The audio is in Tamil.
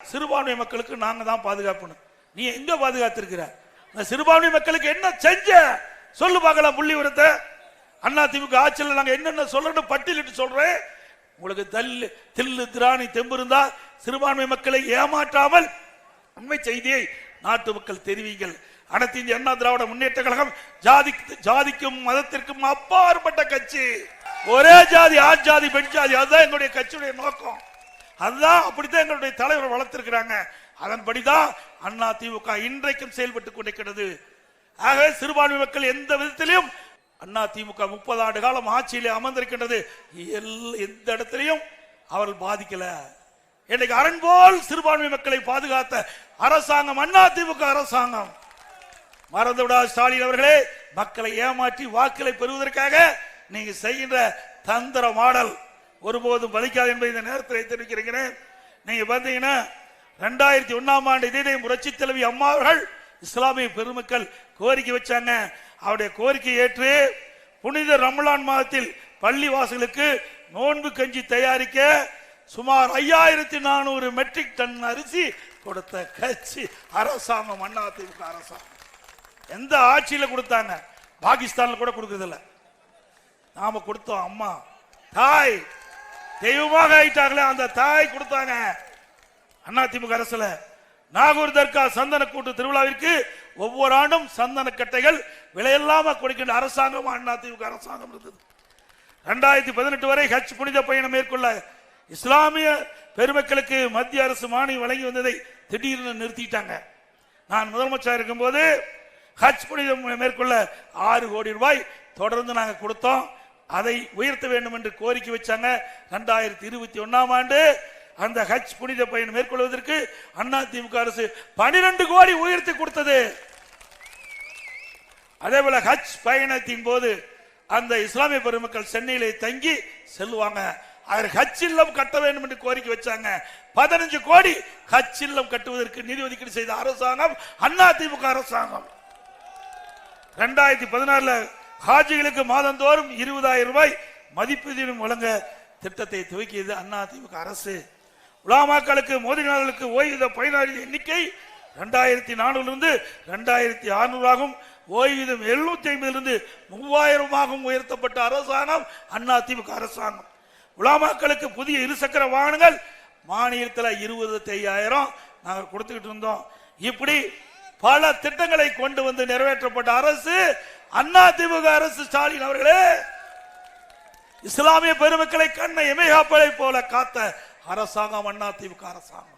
சிறுபான்மை மக்களுக்கு நாங்க தான் பாதுகாக்கணும். நீ எங்க பாதுகாத்திருக்கிற? இந்த சிறுபான்மை மக்களுக்கு என்ன செஞ்ச? சொல்லு பார்க்கலாம் புள்ளி விவரத்தை அண்ணா திமுக ஆட்சியில் நாங்க என்னென்ன சொல்லணும் பட்டியலிட்டு சொல்றேன். உங்களுக்கு தல்லு தில்லு திராணி தெம்பு இருந்தால் சிறுபான்மை மக்களை ஏமாற்றாமல் உண்மை செய்தியை நாட்டு மக்கள் தெரிவிங்கள். அனைத்து இந்திய அண்ணா திராவிட முன்னேற்ற கழகம் ஜாதி ஜாதிக்கும் மதத்திற்கும் அப்பாற்பட்ட கட்சி. ஒரே ஜாதி ஆண் ஜாதி பெண் ஜாதி அதுதான் எங்களுடைய கட்சியுடைய நோக்கம். அதுதான் அப்படித்தான் எங்களுடைய தலைவர் வளர்த்திருக்கிறாங்க. அதன்படிதான் அண்ணா திமுக இன்றைக்கும் செயல்பட்டுக் கொண்டிருக்கிறது. ஆகவே சிறுபான்மை மக்கள் எந்த விதத்திலும் அண்ணா திமுக முப்பது ஆண்டு காலம் ஆட்சியிலே அமர்ந்திருக்கின்றது. எல்- எந்த இடத்திலையும் அவர்கள் பாதிக்கல. இன்னைக்கு அரண் போல் சிறுபான்மை மக்களை பாதுகாத்த அரசாங்கம் அண்ணா திமுக அரசாங்கம். மறந்துவிடா ஸ்டாலின் அவர்களே மக்களை ஏமாற்றி வாக்களை பெறுவதற்காக நீங்க செய்கின்ற தந்திர மாடல். ஒருபோதும் பலிக்காது என்பதை இந்த நேரத்தில் தெரிவிக்கிறேன் நீங்க பாத்தீங்கன்னா ரெண்டாயிரத்தி ஒன்னாம் ஆண்டு இதே புரட்சி தலைவி அம்மா அவர்கள் இஸ்லாமிய பெருமக்கள் கோரிக்கை வச்சாங்க. அவருடைய கோரிக்கை ஏற்று புனித ரமலான் மாதத்தில் பள்ளி வாசலுக்கு நோன்பு கஞ்சி தயாரிக்க சுமார் ஐயாயிரத்தி நானூறு மெட்ரிக் டன் அரிசி கொடுத்த கட்சி அரசாங்கம் அதிமுக அரசாங்கம். எந்த ஆட்சியில் கொடுத்தாங்க? பாகிஸ்தான்ல கூட கொடுக்கறதில்ல. நாம கொடுத்தோம் அம்மா தாய் தெய்வமாக ஆயிட்டாங்களே அந்த தாய் கொடுத்தாங்க. அதிமுக அரசுல. நாகூர் தர்கா சந்தன கூட்டு திருவிழாவிற்கு ஒவ்வொரு ஆண்டும் சந்தன கட்டைகள் விலையில்லாம கொடுக்கின்ற அரசாங்கம் அதிமுக அரசாங்கம் இருந்தது. ரெண்டாயிரத்தி பதினெட்டு வரை ஹஜ் புனித பயணம் மேற்கொள்ள இஸ்லாமிய பெருமக்களுக்கு மத்திய அரசு மானியம் வழங்கி வந்ததை திடீர்னு நிறுத்திட்டாங்க. நான் முதலமைச்சர் இருக்கும்போது ஹஜ் புனிதம் மேற்கொள்ள ஆறு கோடி ரூபாய் தொடர்ந்து நாங்கள் கொடுத்தோம். அதை உயர்த்த வேண்டும் என்று கோரிக்கை வச்சாங்க. ரெண்டாயிரத்தி இருபத்தி ஒன்னாம் ஆண்டு அந்த ஹஜ் புனித பயணம் மேற்கொள்வதற்கு அண்ணா திமுக அரசு பனிரெண்டு கோடி உயர்த்தி கொடுத்தது. அதே போல ஹஜ் பயணத்தின் போது அந்த இஸ்லாமிய பெருமக்கள் சென்னையிலே தங்கி செல்லுவாங்க. அதற்கு ஹஜ் இல்லம் கட்ட வேண்டும் என்று கோரிக்கை வச்சாங்க. பதினஞ்சு கோடி ஹஜ் இல்லம் கட்டுவதற்கு நிதி ஒதுக்கீடு செய்த அரசாங்கம் அண்ணா திமுக அரசாங்கம். ரெண்டாயிரத்தி பதினாறுல ஹாஜிகளுக்கு மாதந்தோறும் இருபதாயிரம் ரூபாய் மதிப்பீடும் வழங்க திட்டத்தை துவக்கியது அண்ணா திமுக அரசு. உலாமாக்களுக்கு மோதினார்களுக்கு ஓய்வூத பயனாளிகள் எண்ணிக்கை ரெண்டாயிரத்தி நானூறிலிருந்து ரெண்டாயிரத்தி ஆறுநூறாகவும் ஓய்வூதியம் எழுநூத்தி ஐம்பதிலிருந்து மூவாயிரமாகவும் உயர்த்தப்பட்ட அரசாங்கம் அண்ணா திமுக அரசாங்கம். உலாமாக்களுக்கு புதிய இருசக்கர வாகனங்கள் மாநிலத்தில் இருபத்தி ஐயாயிரம் நாங்கள் கொடுத்துக்கிட்டு இருந்தோம். இப்படி பல திட்டங்களை கொண்டு வந்து நிறைவேற்றப்பட்ட அரசு அண்ணா திமுக அரசு ஸ்டாலின் அவர்களே இஸ்லாமிய பெருமக்களை கண்ணை எமைகாப்பலை போல காத்த அரசாங்கம் அண்ணா திமுக அரசாங்கம்.